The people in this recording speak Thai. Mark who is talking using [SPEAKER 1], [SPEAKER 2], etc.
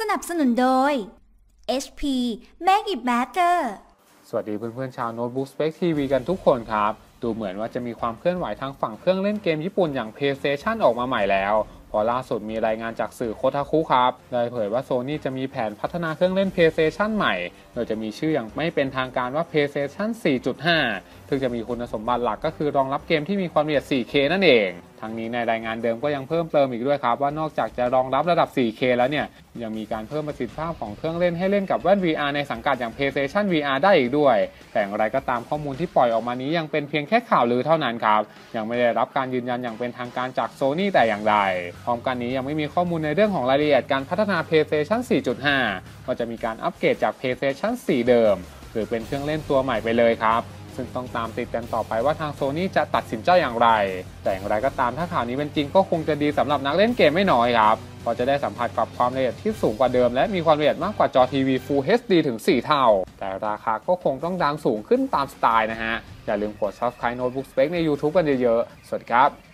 [SPEAKER 1] สนับสนุนโดย HP Make it better
[SPEAKER 2] สวัสดีเพื่อนๆชาวโน้ตบุ๊กสเป c ทีวีกันทุกคนครับ ดูเหมือนว่าจะมีความเคลื่อนไหวทางฝั่งเครื่องเล่นเกมญี่ปุ่นอย่าง PlayStation ออกมาใหม่แล้วพอล่าสุดมีรายงานจากสื่อโคทาคุครับได้เผยว่า Sony จะมีแผนพัฒนาเครื่องเล่น PlayStation ใหม่ โดยจะมีชื่ออย่างไม่เป็นทางการว่า PlayStation 4.5 ซึ่งจะมีคุณสมบัติหลักก็คือรองรับเกมที่มีความละเอียด 4K นั่นเอง ทั้งนี้ในรายงานเดิมก็ยังเพิ่มเติมอีกด้วยครับ ว่านอกจากจะรองรับระดับ 4K แล้วเนี่ยยังมีการเพิ่มประสิทธิภาพของเครื่องเล่นให้เล่นกับแว่น VR ในสังกัดอย่าง PlayStation VR ได้อีกด้วย แต่อย่างไรก็ตามข้อมูลที่ปล่อยออกมานี้ยังเป็นเพียงแค่ข่าวลือเท่านั้นครับ ยังไม่ได้รับการยืนยันอย่างเป็นทางการจาก Sony แต่อย่างใด พร้อมกันนี้ยังไม่มีข้อมูลในเรื่องของรายละเอียดการพัฒนา PlayStation 4.5 ว่าจะมีการอัปเกรดจาก PlayStation 4 เดิม หรือเป็นเครื่องเล่นตัวใหม่ไปเลยครับ ซึ่งต้องตามติดกันต่อไปว่าทางโซนี่จะตัดสินใจอย่างไร แต่อย่างไรก็ตามถ้าข่าวนี้เป็นจริงก็คงจะดีสำหรับนักเล่นเกมไม่น้อยครับเพราะจะได้สัมผัสกับความละเอียดที่สูงกว่าเดิม และมีความละเอียดมากกว่าจอทีวี Full HD ถึง 4 เท่า แต่ราคาก็คงต้องดังสูงขึ้นตามสไตล์นะฮะ อย่าลืมกด Subscribe Notebook Spec ใน YouTube กันเยอะๆ สวัสดีครับ